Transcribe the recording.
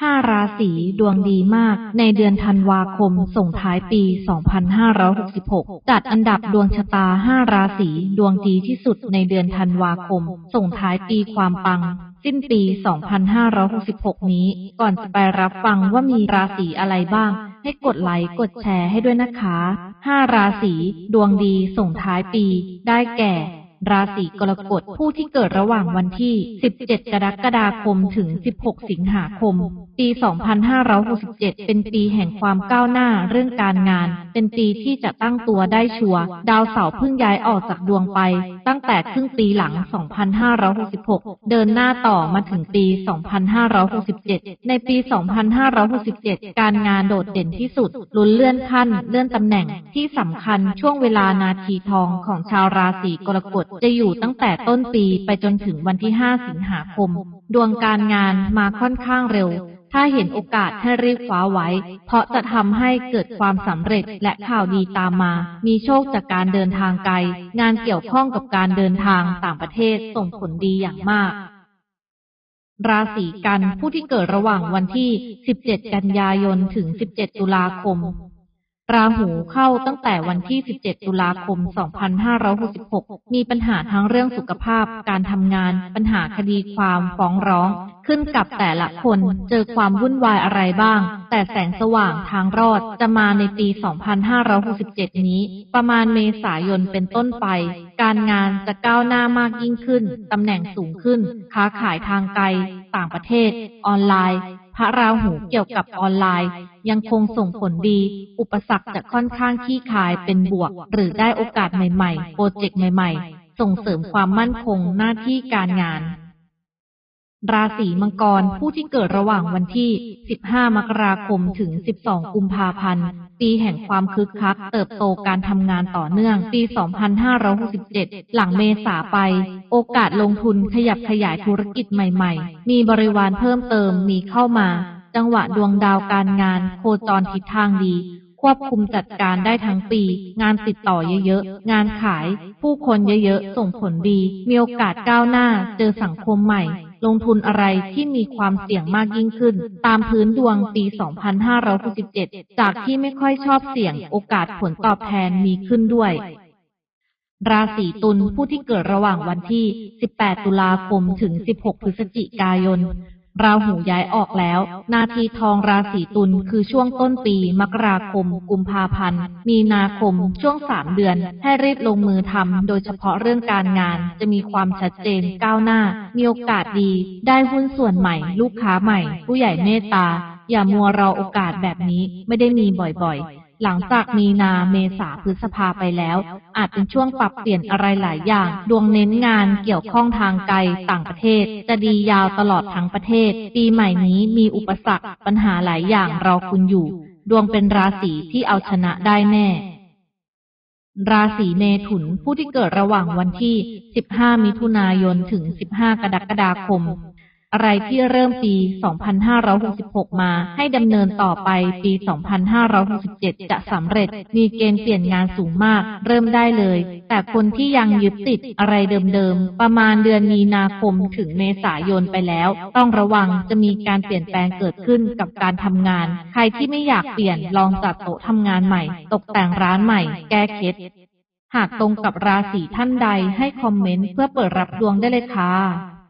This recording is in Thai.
ห้าราศีดวงดีมาก ในเดือนธันวาคมส่งท้ายปี 2566 จัดอันดับดวงชะตาห้าราศีดวงดีที่สุดในเดือนธันวาคม ส่งท้ายปีความปัง สิ้นปี 2566 นี้ ก่อนจะไปรับฟังว่ามีราศีอะไรบ้าง ให้กดไลค์กดแชร์ให้ด้วยนะคะห้าราศีดวงดีส่งท้ายปี ได้แก่ ราศีกรกฎผู้ที่เกิดระหว่างวันที่ 17 กรกฎาคมถึง 16 สิงหาคม ปี 2567 เป็นปีแห่งความก้าวหน้าเรื่องการงาน เป็นปีที่จะตั้งตัวได้ชัวร์ดาวเสาร์เพิ่งย้ายออกจากดวงไปตั้งแต่ครึ่งปีหลัง 2566 เดินหน้าต่อมาถึงปี 2567 ในปี 2567 การงานโดดเด่นที่สุด ลุ้นเลื่อนขั้น เลื่อนตำแหน่ง ที่สำคัญช่วงเวลานาทีทองของชาวราศีกรกฎจะอยู่ตั้งแต่ต้นปีไปจนถึงวันที่ 5 สิงหาคม ดวงการงานมาค่อนข้างเร็ว ถ้าเห็นโอกาสให้รีบคว้าไว้ เพราะจะทำให้เกิดความสำเร็จและข่าวดีตามมา มีโชคจากการเดินทางไกล งานเกี่ยวข้องกับการเดินทางต่างประเทศส่งผลดีอย่างมากราศีกันผู้ที่เกิดระหว่างวันที่ 17 กันยายน ถึง 17 ตุลาคม ราหูเข้าตั้งแต่วันที่ 17 ตุลาคม 2566 มีปัญหาทั้งเรื่องสุขภาพ การทำงาน ปัญหาคดีความ ฟ้องร้อง ขึ้นกับแต่ละคนเจอความวุ่นวายอะไรบ้าง แต่แสงสว่างทางรอดจะมาในปี 2567 นี้ ประมาณเมษายนเป็นต้นไป การงานจะก้าวหน้ามากยิ่งขึ้น ตำแหน่งสูงขึ้น ค้าขายทางไกล ต่างประเทศ ออนไลน์ พระราหูเกี่ยวกับออนไลน์ ยังคงส่งผลดี อุปสรรคจะค่อนข้างขี้คายเป็นบวก หรือได้โอกาสใหม่ๆ โปรเจกต์ใหม่ ๆ ส่งเสริมความมั่นคงหน้าที่การงาน ราศีมังกรผู้ที่เกิดระหว่างวันที่ 15 มกราคมถึง 12 กุมภาพันธ์ ปีแห่งความคึกคัก เติบโตการทำงานต่อเนื่อง ปี 2567 หลังเมษาไป โอกาสลงทุนขยับขยายธุรกิจใหม่ๆ มีบริวารเพิ่มเติมมีเข้ามา จังหวะดวงดาวการงาน โคจรทิศทางดี ควบคุมจัดการได้ทั้งปี งานติดต่อเยอะๆ งานขาย ผู้คนเยอะๆ ส่งผลดี มีโอกาสก้าวหน้า เจอสังคมใหม่ ลงทุนอะไรที่มีความเสี่ยงมากยิ่งขึ้น ตามพื้นดวงปี 2567 จากที่ไม่ค่อยชอบเสี่ยงโอกาสผลตอบแทนมีขึ้นด้วยราศีตุลผู้ที่เกิดระหว่างวันที่ 18 ตุลาคม ถึง 16 พฤศจิกายน ราหูย้ายออกแล้ว นาทีทองราศีตุลคือช่วงต้นปี มกราคม กุมภาพันธ์ มีนาคม ช่วงสามเดือน ให้รีบลงมือทำโดยเฉพาะเรื่องการงาน จะมีความชัดเจนก้าวหน้า มีโอกาสดี ได้หุ้นส่วนใหม่ ลูกค้าใหม่ ผู้ใหญ่เมตตา อย่ามัวรอโอกาสแบบนี้ ไม่ได้มีบ่อยๆ หลังจากมีนาเมษาพฤษภาไปแล้ว อาจเป็นช่วงปรับเปลี่ยนอะไรหลายอย่าง ดวงเน้นงานเกี่ยวข้องทางไกลต่างประเทศ จะดียาวตลอดทั้งประเทศ ปีใหม่นี้มีอุปสรรคปัญหาหลายอย่างรอคุณอยู่ ดวงเป็นราศีที่เอาชนะได้แน่ราศีเมถุนผู้ที่เกิดระหว่างวันที่ 15 มิถุนายน ถึง 15 กรกฎาคม อะไรที่เริ่มปี 2566 มา ให้ดำเนินต่อไปปี 2567 จะสำเร็จ มีเกณฑ์เปลี่ยนงานสูงมาก เริ่มได้เลย แต่คนที่ยังยึดติดอะไรเดิมๆ ประมาณเดือนมีนาคมถึงเมษายนไปแล้ว ต้องระวังจะมีการเปลี่ยนแปลงเกิดขึ้นกับการทำงาน ใครที่ไม่อยากเปลี่ยนลองจัดโต๊ะทำงานใหม่ ตกแต่งร้านใหม่ แก้เคล็ดหากตรงกับราศีท่านใดให้คอมเมนต์เพื่อเปิดรับดวงได้เลยค่ะ